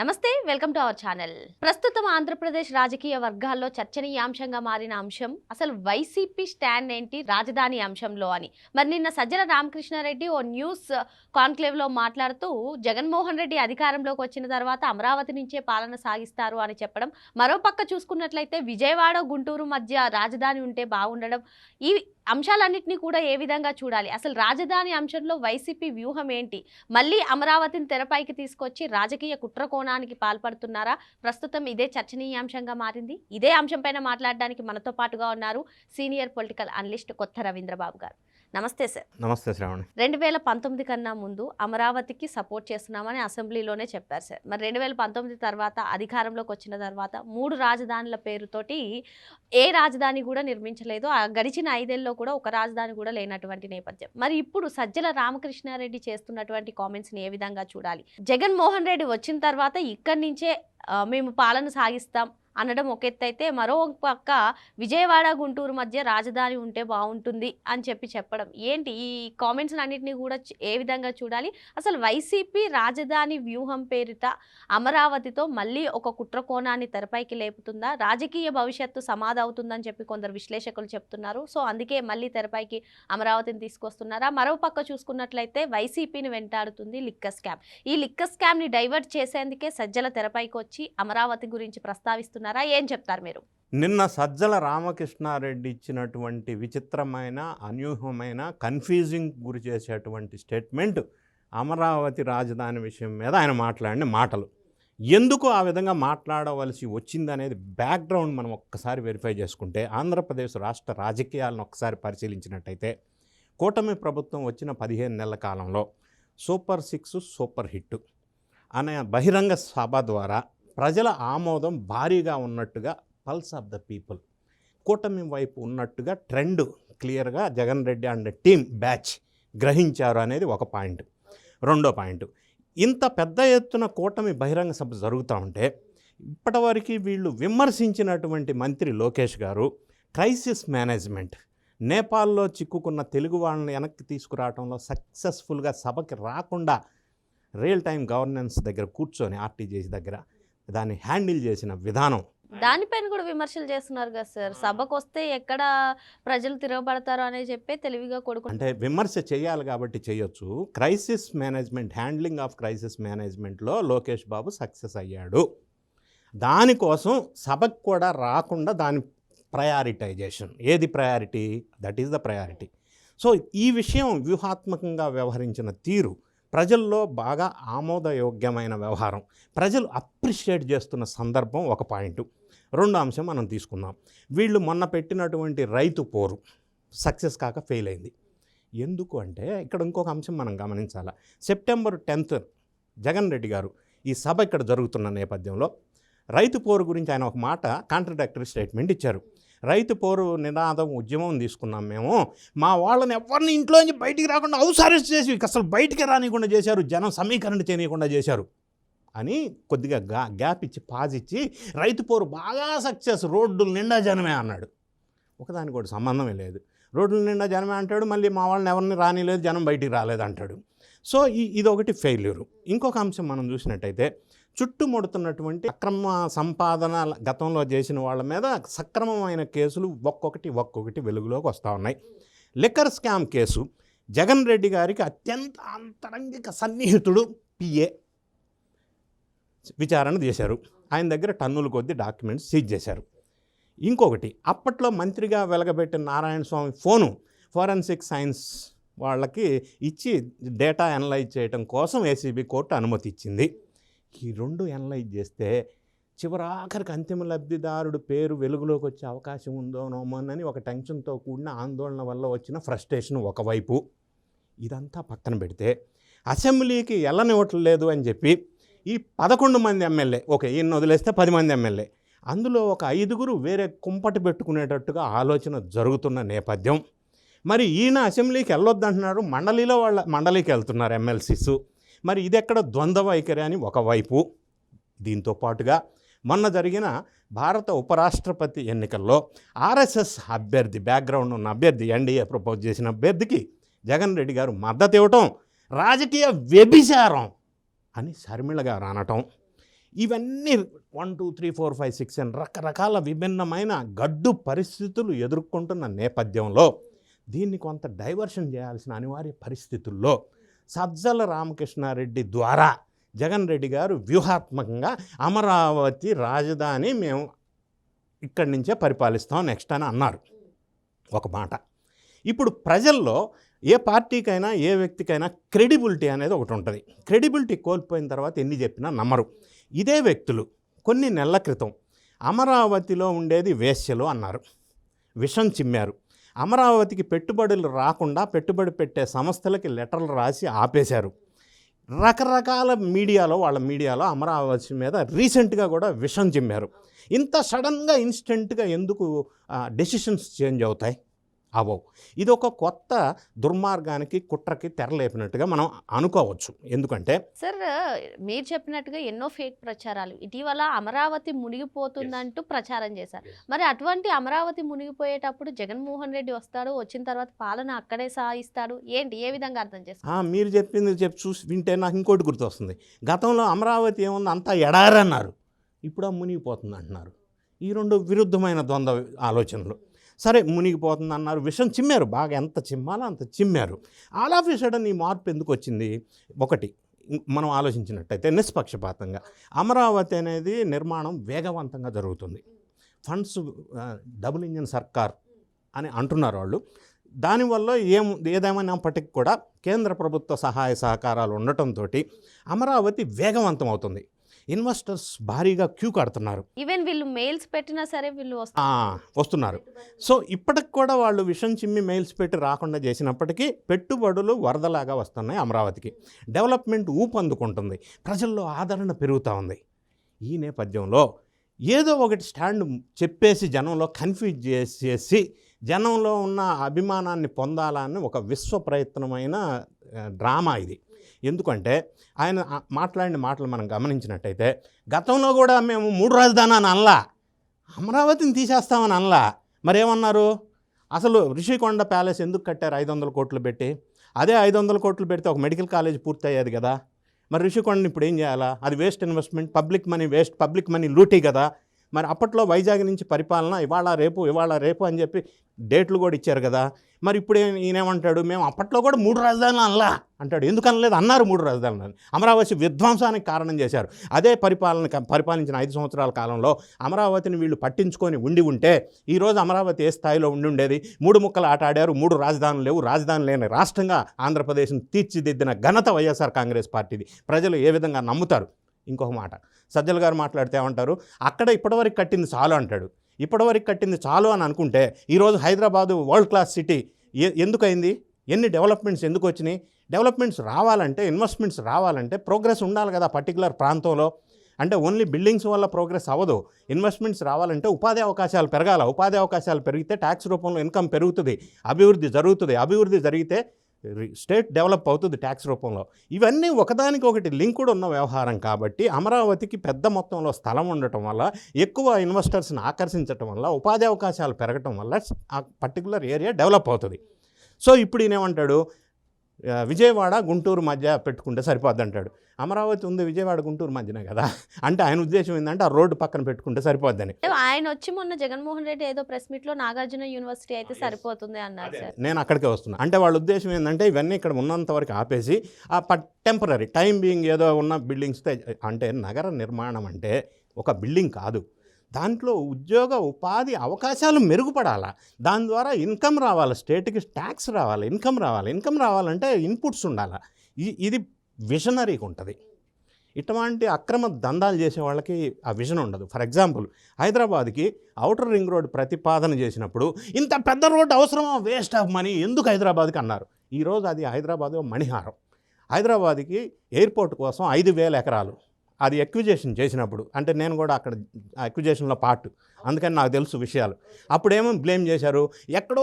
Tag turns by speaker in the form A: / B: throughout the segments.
A: నమస్తే welcome to our channel. ప్రస్తుతం ఆంధ్రప్రదేశ్ రాజకీయ వర్గాల్లో చర్చనీయాంశంగా మారిన అంశం అసలు వైసీపీ స్టాండ్ ఏంటి రాజధాని అంశంలో అని. మరి నిన్న సజ్జల రామకృష్ణారెడ్డి ఓ న్యూస్ కాన్క్లేవ్లో మాట్లాడుతూ జగన్మోహన్ రెడ్డి అధికారంలోకి వచ్చిన తర్వాత అమరావతి నుంచే పాలన సాగిస్తారు అని చెప్పడం. మరోపక్క చూసుకున్నట్లయితే విజయవాడ గుంటూరు మధ్య రాజధాని ఉంటే బాగుండడం. ఈ అంశాలన్నింటినీ కూడా ఏ విధంగా చూడాలి? అసలు రాజధాని అంశంలో వైసీపీ వ్యూహం ఏంటి? మళ్ళీ అమరావతిని తెరపైకి తీసుకొచ్చి రాజకీయ కుట్రకోణానికి పాల్పడుతున్నారా? ప్రస్తుతం ఇదే చర్చనీయాంశంగా మారింది. ఇదే అంశంపైన మాట్లాడడానికి మనతో పాటుగా ఉన్నారు సీనియర్ పొలిటికల్ అనలిస్ట్ కొత్త రవీంద్రబాబు గారు. నమస్తే సార్.
B: నమస్తే శ్రావణి.
A: రెండు వేల పంతొమ్మిది కన్నా ముందు అమరావతికి సపోర్ట్ చేస్తున్నామని అసెంబ్లీలోనే చెప్పారు సార్. మరి రెండు వేల పంతొమ్మిది తర్వాత అధికారంలోకి వచ్చిన తర్వాత మూడు రాజధానుల పేరుతోటి ఏ రాజధాని కూడా నిర్మించలేదు. ఆ గడిచిన ఐదేళ్ళలో కూడా ఒక రాజధాని కూడా లేనటువంటి నేపథ్యం. మరి ఇప్పుడు సజ్జల రామకృష్ణారెడ్డి చేస్తున్నటువంటి కామెంట్స్ని ఏ విధంగా చూడాలి? జగన్మోహన్ రెడ్డి వచ్చిన తర్వాత ఇక్కడి నుంచే మేము పాలన సాగిస్తాం. అనడం ఒక ఎత్తు అయితే మరో పక్క విజయవాడ గుంటూరు మధ్య రాజధాని ఉంటే బాగుంటుంది అని చెప్పి చెప్పడం. ఏంటి? ఈ కామెంట్స్ అన్నింటినీ కూడా ఏ విధంగా చూడాలి? అసలు వైసీపీ రాజధాని వ్యూహం పేరిట అమరావతితో మళ్ళీ ఒక కుట్ర కోణాన్ని తెరపైకి లేపుతుందా? రాజకీయ భవిష్యత్తు సమాధవుతుందని చెప్పి కొందరు విశ్లేషకులు చెప్తున్నారు. సో అందుకే మళ్ళీ తెరపైకి అమరావతిని తీసుకొస్తున్నారా? మరో పక్క చూసుకున్నట్లయితే వైసీపీని వెంటాడుతుంది లిక్క స్కామ్. ఈ లిక్క స్కామ్ని డైవర్ట్ చేసేందుకే సజ్జల తెరపైకి వచ్చి అమరావతి గురించి ప్రస్తావిస్తున్నారు. ఏం చెప్తారు మీరు?
B: నిన్న సజ్జల రామకృష్ణారెడ్డి ఇచ్చినటువంటి విచిత్రమైన అనూహ్యమైన కన్ఫ్యూజింగ్ గురి చేసేటువంటి స్టేట్మెంట్ అమరావతి రాజధాని విషయం మీద ఆయన మాట్లాడిన మాటలు. ఎందుకు ఆ విధంగా మాట్లాడవలసి వచ్చిందనేది బ్యాక్గ్రౌండ్ మనం ఒక్కసారి వెరిఫై చేసుకుంటే ఆంధ్రప్రదేశ్ రాష్ట్ర రాజకీయాలను ఒకసారి పరిశీలించినట్టయితే కూటమి ప్రభుత్వం వచ్చిన పదిహేను నెలల కాలంలో సూపర్ సిక్స్ సూపర్ హిట్ అనే బహిరంగ సభ ద్వారా ప్రజల ఆమోదం భారీగా ఉన్నట్టుగా పల్స్ ఆఫ్ ద పీపుల్ కూటమి వైపు ఉన్నట్టుగా ట్రెండ్ క్లియర్గా Jagan Reddy and team batch గ్రహించారు అనేది ఒక పాయింట్. రెండో పాయింట్ ఇంత పెద్ద ఎత్తున కూటమి బహిరంగ సభ జరుగుతూ ఉంటే ఇప్పటివరకు వీళ్ళు విమర్శించినటువంటి మంత్రి లోకేష్ గారు క్రైసిస్ మేనేజ్మెంట్ నేపాల్లో చిక్కుకున్న తెలుగు వాళ్ళని వెనక్కి తీసుకురావడంలో సక్సెస్ఫుల్గా సభకి రాకుండా రియల్ టైం గవర్నెన్స్ దగ్గర కూర్చొని ఆర్టీజీసీ దగ్గర దాన్ని హ్యాండిల్ చేసిన విధానం.
A: దానిపైన కూడా విమర్శలు చేస్తున్నారు కదా సార్. సభకు వస్తే ఎక్కడ ప్రజలు తిరగబడతారు అనే చెప్పే తెలివిగా కొడుకు
B: అంటే విమర్శ చేయాలి కాబట్టి చేయొచ్చు. Crisis management handling of crisis మేనేజ్మెంట్లో లోకేష్ బాబు సక్సెస్ అయ్యాడు. దానికోసం సభకు కూడా రాకుండా దాని ప్రయారిటైజేషన్. ఏది priority? That is the priority. So ఈ విషయం వ్యూహాత్మకంగా వ్యవహరించిన తీరు ప్రజల్లో బాగా ఆమోదయోగ్యమైన వ్యవహారం. ప్రజలు అప్రిషియేట్ చేస్తున్న సందర్భం ఒక పాయింట్. రెండు అంశం మనం తీసుకుందాం. వీళ్ళు మొన్న పెట్టినటువంటి రైతు పోరు సక్సెస్ కాక ఫెయిల్ అయింది. ఎందుకు అంటే ఇక్కడ ఇంకొక అంశం మనం గమనించాలి. సెప్టెంబర్ టెన్త్ జగన్ రెడ్డి గారు ఈ సభ ఇక్కడ జరుగుతున్న నేపథ్యంలో రైతు పోరు గురించి ఆయన ఒక మాట కాంట్రడక్టరీ స్టేట్మెంట్ ఇచ్చారు. రైతు పోరు నినాదం ఉద్యమం తీసుకున్నాం మేము. మా వాళ్ళని ఎవరిని ఇంట్లోంచి బయటికి రాకుండా హౌస్ అరెస్ట్ చేసి అసలు బయటికి రానియకుండా చేశారు. జనం సమీకరణ చేయకుండా చేశారు అని కొద్దిగా గా గ్యాప్ ఇచ్చి పాజ్ ఇచ్చి రైతు పోరు బాగా సక్సెస్ రోడ్డులు నిండా జనమే అన్నాడు. ఒకదానికి కూడా సంబంధమే లేదు. రోడ్ల నిండా జనమే అంటాడు మళ్ళీ మా వాళ్ళని ఎవరిని రానిలేదు జనం బయటికి రాలేదు అంటాడు. సో ఈ ఇది ఒకటి ఫెయిల్యూరు. ఇంకొక అంశం మనం చూసినట్టయితే చుట్టుముడుతున్నటువంటి అక్రమ సంపాదన గతంలో చేసిన వాళ్ళ మీద సక్రమమైన కేసులు ఒక్కొక్కటి ఒక్కొక్కటి వెలుగులోకి వస్తూ ఉన్నాయి. Liquor scam case. Jagan Reddy గారికి అత్యంత అంతరంగిక సన్నిహితుడు పిఏ విచారణ చేశారు. ఆయన దగ్గర టన్నుల కొద్ది డాక్యుమెంట్స్ సీజ్ చేశారు. ఇంకొకటి అప్పట్లో మంత్రిగా వెలగబెట్టిన Narayana Swamy phone forensic science వాళ్ళకి ఇచ్చి డేటా అనలైజ్ చేయడం కోసం ఏసీబీ కోర్టు అనుమతి ఇచ్చింది. ఈ రెండు అనలైజ్ చేస్తే చివరాఖరికి అంతిమ లబ్ధిదారుడు పేరు వెలుగులోకి వచ్చే అవకాశం ఉందోనోమోనని ఒక టెన్షన్తో కూడిన ఆందోళన వల్ల వచ్చిన ఫ్రస్ట్రేషన్ ఒకవైపు. ఇదంతా పక్కన పెడితే అసెంబ్లీకి వెళ్ళనివ్వట్లేదు అని చెప్పి ఈ పదకొండు మంది ఎమ్మెల్యే ఓకే ఈయన వదిలేస్తే పది మంది ఎమ్మెల్యే. అందులో ఒక ఐదుగురు వేరే కుంపటి పెట్టుకునేటట్టుగా ఆలోచన జరుగుతున్న నేపథ్యం. మరి ఈయన అసెంబ్లీకి వెళ్ళొద్దంటున్నారు మండలిలో వాళ్ళ మండలికి వెళ్తున్నారు ఎమ్మెల్సీస్. మరి ఇది ఎక్కడ ద్వంద్వ వైఖరి అని ఒకవైపు. దీంతో పాటుగా మొన్న జరిగిన భారత ఉపరాష్ట్రపతి ఎన్నికల్లో ఆర్ఎస్ఎస్ అభ్యర్థి బ్యాక్గ్రౌండ్ ఉన్న అభ్యర్థి ఎన్డీఏ ప్రపోజ్ చేసిన అభ్యర్థికి జగన్ రెడ్డి గారు మద్దతు ఇవ్వటం రాజకీయ వ్యభిచారం అని శర్మిళ గారు అనటం ఇవన్నీ one two three four five six అని రకరకాల విభిన్నమైన గడ్డు పరిస్థితులు ఎదుర్కొంటున్న నేపథ్యంలో దీన్ని కొంత డైవర్షన్ చేయాల్సిన అనివార్య పరిస్థితుల్లో సజ్జల రామకృష్ణారెడ్డి ద్వారా జగన్ రెడ్డి గారు వ్యూహాత్మకంగా అమరావతి రాజధాని మేము ఇక్కడి నుంచే పరిపాలిస్తాం నెక్స్ట్ అని అన్నారు. ఒక మాట. ఇప్పుడు ప్రజల్లో ఏ పార్టీకైనా ఏ వ్యక్తికైనా క్రెడిబిలిటీ అనేది ఒకటి ఉంటుంది. క్రెడిబిలిటీ కోల్పోయిన తర్వాత ఎన్ని చెప్పినా నమ్మరు. ఇదే వ్యక్తులు కొన్ని నెలల క్రితం అమరావతిలో ఉండేది వేశ్యలు అన్నారు. విషం చిమ్మారు. అమరావతికి పెట్టుబడులు రాకుండా పెట్టుబడి పెట్టే సంస్థలకి లెటర్లు రాసి ఆపేశారు. రకరకాల మీడియాలో వాళ్ళ మీడియాలో అమరావతి మీద రీసెంట్గా కూడా విషం చిమ్మారు. ఇంత సడన్గా ఇన్స్టెంట్గా ఎందుకు డెసిషన్స్ చేంజ్ అవుతాయి? అవవు. ఇది ఒక కొత్త దుర్మార్గానికి కుట్రకి తెరలేపినట్టుగా మనం అనుకోవచ్చు. ఎందుకంటే
A: సార్ మీరు చెప్పినట్టుగా ఎన్నో ఫేక్ ప్రచారాలు. ఇటీవల అమరావతి మునిగిపోతుందంటూ ప్రచారం చేశారు. మరి అటువంటి అమరావతి మునిగిపోయేటప్పుడు జగన్మోహన్ రెడ్డి వస్తాడు వచ్చిన తర్వాత పాలన అక్కడే సాగిస్తాడు. ఏంటి? ఏ విధంగా అర్థం చేసుకో?
B: ఆ, మీరు చెప్పింది చెప్పి చూసి వింటే నాకు ఇంకోటి గుర్తొస్తుంది. గతంలో అమరావతి ఏముంది? అంతా ఎడారన్నారు. ఇప్పుడు ఆ మునిగిపోతుంది అంటున్నారు. ఈ రెండు విరుద్ధమైన ద్వంద్వ ఆలోచనలు. సరే మునిగిపోతుంది అన్నారు విషం చిమ్మారు. బాగా ఎంత చిమ్మాలో అంత చిమ్మారు. ఆల్ ఆఫ్ సడన్ ఈ మార్పు ఎందుకు వచ్చింది? ఒకటి మనం ఆలోచించినట్టయితే నిష్పక్షపాతంగా. అమరావతి అనేది నిర్మాణం వేగవంతంగా జరుగుతుంది. ఫండ్స్ డబుల్ ఇంజిన్ సర్కార్ అని అంటున్నారు వాళ్ళు. దానివల్ల ఏం ఏదేమైనప్పటికీ కూడా కేంద్ర ప్రభుత్వ సహాయ సహకారాలు ఉండటంతో అమరావతి వేగవంతం అవుతుంది. ఇన్వెస్టర్స్ భారీగా క్యూ కడుతున్నారు.
A: ఈవెన్ వీళ్ళు మెయిల్స్ పెట్టినా సరే వీళ్ళు
B: వస్తున్నారు. సో ఇప్పటికి కూడా వాళ్ళు విషం చిమ్మి మెయిల్స్ పెట్టి రాకుండా చేసినప్పటికీ పెట్టుబడులు వరదలాగా వస్తున్నాయి అమరావతికి. డెవలప్మెంట్ ఊపందుకుంటుంది. ప్రజల్లో ఆదరణ పెరుగుతూ ఉంది. ఈ నేపథ్యంలో ఏదో ఒకటి స్టాండ్ చెప్పేసి జనంలో కన్ఫ్యూజ్ చేసేసి జనంలో ఉన్న అభిమానాన్ని పొందాలని ఒక విశ్వ ప్రయత్నమైన డ్రామా ఇది. ఎందుకంటే ఆయన మాట్లాడిన మాటలు మనం గమనించినట్టయితే గతంలో కూడా మేము మూడు రాజధానాన్ని అనలా అమరావతిని తీసేస్తామని అనలా. మరేమన్నారు? అసలు రిషికొండ ప్యాలెస్ ఎందుకు కట్టారు ఐదు వందల కోట్లు పెట్టి? అదే ఐదు వందల కోట్లు పెడితే ఒక మెడికల్ కాలేజ్ పూర్తయ్యేది కదా. మరి రిషికొండని ఇప్పుడు ఏం చేయాలా? అది waste investment public money waste public money లూటీ కదా. మరి అప్పట్లో వైజాగ్ నుంచి పరిపాలన ఇవాళ రేపు ఇవాళ రేపు అని చెప్పి డేట్లు కూడా ఇచ్చారు కదా. మరి ఇప్పుడు ఈయనేమంటాడు? మేము అప్పట్లో కూడా మూడు రాజధానులు అనలా అంటాడు. ఎందుకు అనలేదు అన్నారు మూడు రాజధానులు అని. అమరావతి విధ్వంసానికి కారణం చేశారు. అదే పరిపాలన పరిపాలించిన ఐదు సంవత్సరాల కాలంలో అమరావతిని వీళ్ళు పట్టించుకొని ఉండి ఉంటే ఈరోజు అమరావతి ఏ స్థాయిలో ఉండి ఉండేది? మూడు ముక్కలు ఆట ఆడారు మూడు రాజధానులు లేవు. రాజధాని లేని రాష్ట్రంగా ఆంధ్రప్రదేశ్ను తీర్చిదిద్దిన ఘనత వైఎస్ఆర్ కాంగ్రెస్ పార్టీది. ప్రజలు ఏ విధంగా నమ్ముతారు? ఇంకొక మాట. సజ్జల గారు మాట్లాడితే ఏమంటారు? అక్కడ ఇప్పటివరకు కట్టింది చాలు అంటాడు. ఇప్పటివరకు కట్టింది చాలు అని అనుకుంటే ఈరోజు హైదరాబాదు వరల్డ్ క్లాస్ సిటీ ఎ- ఎందుకైంది ఎన్ని డెవలప్మెంట్స్ ఎందుకు వచ్చినాయి? డెవలప్మెంట్స్ రావాలంటే ఇన్వెస్ట్మెంట్స్ రావాలంటే ప్రోగ్రెస్ ఉండాలి కదా పర్టికులర్ ప్రాంతంలో. అంటే ఓన్లీ బిల్డింగ్స్ వల్ల ప్రోగ్రెస్ అవ్వదు. ఇన్వెస్ట్మెంట్స్ రావాలంటే ఉపాధి అవకాశాలు పెరగాల. ఉపాధి అవకాశాలు పెరిగితే ట్యాక్స్ రూపంలో ఇన్కమ్ పెరుగుతుంది. అభివృద్ధి జరుగుతుంది. అభివృద్ధి జరిగితే స్టేట్ డెవలప్ అవుతుంది ట్యాక్స్ రూపంలో. ఇవన్నీ ఒకదానికి ఒకటి లింకుడ్ ఉన్న వ్యవహారం కాబట్టి అమరావతికి పెద్ద మొత్తంలో స్థలం ఉండటం వల్ల ఎక్కువ ఇన్వెస్టర్స్ని ఆకర్షించటం వల్ల ఉపాధి అవకాశాలు పెరగటం వల్ల ఆ పర్టికులర్ ఏరియా డెవలప్ అవుతుంది. సో ఇప్పుడు ఈయనేమంటాడు? విజయవాడ గుంటూరు మధ్య పెట్టుకుంటే సరిపోద్ది అంటాడు అమరావతి ఉంది విజయవాడ గుంటూరు మధ్యనే కదా. అంటే ఆయన ఉద్దేశం ఏంటంటే ఆ రోడ్డు పక్కన పెట్టుకుంటే సరిపోద్దని.
A: ఆయన వచ్చి మొన్న జగన్మోహన్ రెడ్డి ఏదో ప్రెస్ మీట్లో నాగార్జున యూనివర్సిటీ అయితే సరిపోతుంది అన్నారు సార్.
B: నేను అక్కడికే వస్తున్నా. అంటే వాళ్ళ ఉద్దేశం ఏంటంటే ఇవన్నీ ఇక్కడ ఉన్నంత వరకు ఆపేసి ఆ టెంపరీ టైం బీయింగ్ ఏదో ఉన్న బిల్డింగ్స్తో అంటే నగర నిర్మాణం అంటే ఒక బిల్డింగ్ కాదు. దాంట్లో ఉద్యోగ ఉపాధి అవకాశాలు మెరుగుపడాలా? దాని ద్వారా ఇన్కమ్ రావాలి? స్టేట్కి ట్యాక్స్ రావాలి? ఇన్కమ్ రావాలి? ఇన్కమ్ రావాలంటే ఇన్పుట్స్ ఉండాలి? ఇది ఇది విజనరీగా ఉంటుంది. ఇటువంటి అక్రమ దందాలు చేసే వాళ్ళకి ఆ విజన్ ఉండదు. ఫర్ ఎగ్జాంపుల్ హైదరాబాద్కి అవుటర్ రింగ్ రోడ్ ప్రతిపాదన చేసినప్పుడు ఇంత పెద్ద రోడ్డు అవసరమా? Waste of money. ఎందుకు హైదరాబాద్కి? అన్నారు. ఈరోజు అది హైదరాబాద్ మణిహారం. హైదరాబాద్కి ఎయిర్పోర్ట్ కోసం ఐదు వేల ఎకరాలు. అది ఎక్విజేషన్ చేసినప్పుడు. అంటే నేను కూడా అక్కడ ఎక్విజేషన్లో పార్ట్ అందుకని నాకు తెలుసు విషయాలు. అప్పుడేమో బ్లేమ్ చేశారు. ఎక్కడో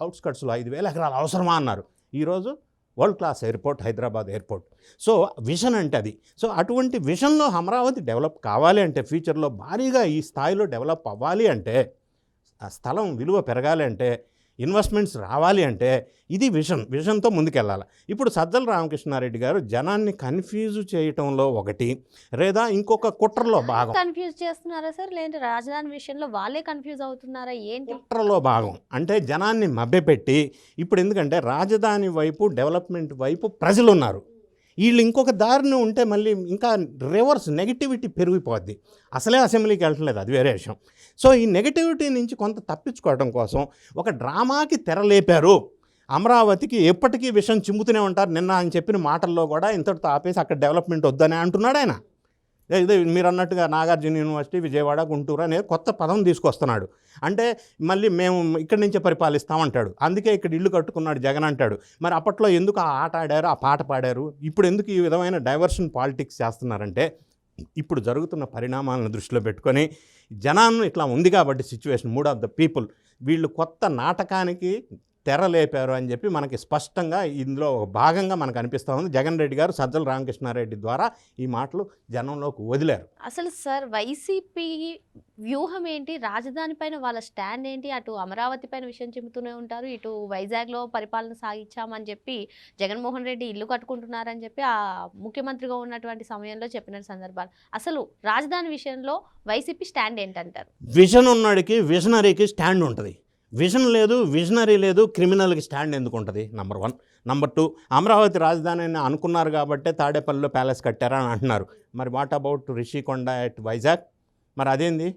B: అవుట్స్కట్స్లో ఐదు వేల ఎకరాలు అవసరమా అన్నారు. ఈరోజు world class airport Hyderabad airport so vision అంటే అది. సో అటువంటి విజన్లో అమరావతి డెవలప్ కావాలి అంటే ఫ్యూచర్లో భారీగా ఈ స్థాయిలో డెవలప్ అవ్వాలి అంటే ఆ స్థలం విలువ పెరగాలి అంటే ఇన్వెస్ట్మెంట్స్ రావాలి అంటే ఇది విజన్ విజన్తో ముందుకెళ్ళాలి. ఇప్పుడు సజ్జల రామకృష్ణారెడ్డి గారు జనాన్ని కన్ఫ్యూజ్ చేయటంలో ఒకటి లేదా ఇంకొక కుట్రలో భాగం.
A: కన్ఫ్యూజ్ చేస్తున్నారా సార్? లేదంటే రాజధాని విషయంలో వాళ్ళే కన్ఫ్యూజ్ అవుతున్నారా? ఏంటి?
B: కుట్రలో భాగం. అంటే జనాన్ని మభ్యపెట్టి ఇప్పుడు ఎందుకంటే రాజధాని వైపు డెవలప్మెంట్ వైపు ప్రజలు ఉన్నారు వీళ్ళు ఇంకొక దారిని ఉంటే మళ్ళీ ఇంకా రివర్స్ నెగిటివిటీ పెరిగిపోద్ది. అసలే అసెంబ్లీకి వెళ్ళట్లేదు అది వేరే విషయం. సో ఈ నెగిటివిటీ నుంచి కొంత తప్పించుకోవడం కోసం ఒక డ్రామాకి తెరలేపారు అమరావతికి ఎప్పటికీ విషయం చిమ్ముతూనే ఉంటారు. నిన్న ఆయన చెప్పిన మాటల్లో కూడా ఇంతటితో ఆపేసి అక్కడ డెవలప్మెంట్ వద్దని అంటున్నాడు ఆయన. ఇదే మీరు అన్నట్టుగా నాగార్జున యూనివర్సిటీ విజయవాడ గుంటూరు అనేది కొత్త పదం తీసుకొస్తున్నాడు. అంటే మళ్ళీ మేము ఇక్కడి నుంచే పరిపాలిస్తామంటాడు. అందుకే ఇక్కడ ఇల్లు కట్టుకున్నాడు జగన్ అంటాడు. మరి అప్పట్లో ఎందుకు ఆ ఆట ఆడారు ఆ పాట పాడారు? ఇప్పుడు ఎందుకు ఈ విధమైన డైవర్షన్ పాలిటిక్స్ చేస్తున్నారంటే ఇప్పుడు జరుగుతున్న పరిణామాలను దృష్టిలో పెట్టుకొని జనాన్ని ఇట్లా ఉంది కాబట్టి situation mood of the people. వీళ్ళు కొత్త నాటకానికి తెరలేపారు అని చెప్పి మనకి స్పష్టంగా ఇందులో ఒక భాగంగా మనకు అనిపిస్తూ ఉంది. జగన్ రెడ్డి గారు సజ్జల రామకృష్ణారెడ్డి ద్వారా ఈ మాటలు జనంలోకి వదిలారు.
A: అసలు సార్ వైసీపీ వ్యూహం ఏంటి? రాజధాని పైన వాళ్ళ స్టాండ్ ఏంటి? అటు అమరావతి పైన విషయం చెబుతూనే ఉంటారు. ఇటు వైజాగ్లో పరిపాలన సాగించామని చెప్పి జగన్మోహన్ రెడ్డి ఇల్లు కట్టుకుంటున్నారని చెప్పి ఆ ముఖ్యమంత్రిగా ఉన్నటువంటి సమయంలో చెప్పిన సందర్భాలు. అసలు రాజధాని విషయంలో వైసీపీ స్టాండ్ ఏంటంటారు?
B: విజన్ ఉన్నడికి విజనరీకి స్టాండ్ ఉంటుంది. విజన్ లేదు విజనరీ లేదు క్రిమినల్కి స్టాండ్ ఎందుకు ఉంటుంది? Number one number two Amaravati రాజధాని అని అనుకున్నారు కాబట్టే తాడేపల్లిలో ప్యాలెస్ కట్టారా అని అంటున్నారు. మరి what about Rishikonda at Vizag మరి అదేంది?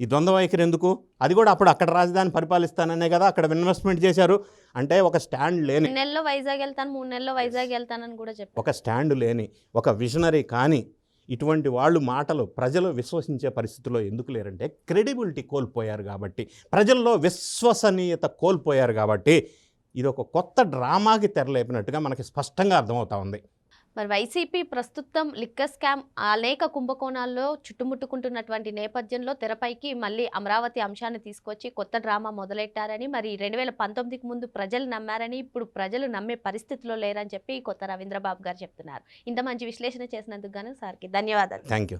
B: ఈ ద్వంద్వ వైఖరి ఎందుకు? అది కూడా అప్పుడు అక్కడ రాజధాని పరిపాలిస్తాననే కదా అక్కడ ఇన్వెస్ట్మెంట్ చేశారు. అంటే ఒక స్టాండ్ లేని
A: మూడు నెలల్లో వైజాగ్ వెళ్తాను మూడు నెలల్లో వైజాగ్ వెళ్తానని కూడా చెప్పారు.
B: ఒక స్టాండ్ లేని ఒక విజనరీ కానీ ఇటువంటి వాళ్ళు మాటలు ప్రజలు విశ్వసించే పరిస్థితిలో ఎందుకు లేరంటే క్రెడిబిలిటీ కోల్పోయారు కాబట్టి ప్రజల్లో విశ్వసనీయత కోల్పోయారు కాబట్టి ఇది ఒక కొత్త డ్రామాకి తెరలేపినట్టుగా మనకి స్పష్టంగా అర్థమవుతా ఉంది.
A: మరి వైసీపీ ప్రస్తుతం లిక్కర్ స్కామ్ అనేక కుంభకోణాల్లో చుట్టుముట్టుకుంటున్నటువంటి నేపథ్యంలో తెరపైకి మళ్ళీ అమరావతి అంశాన్ని తీసుకొచ్చి కొత్త డ్రామా మొదలెట్టారని మరి రెండు వేల పంతొమ్మిదికి ముందు ప్రజలు నమ్మారని ఇప్పుడు ప్రజలు నమ్మే పరిస్థితిలో లేరని చెప్పి కొత్త రవీంద్రబాబు గారు చెప్తున్నారు. ఇంత మంచి విశ్లేషణ చేసినందుకు గాను సార్కి ధన్యవాదాలు.
B: Thank you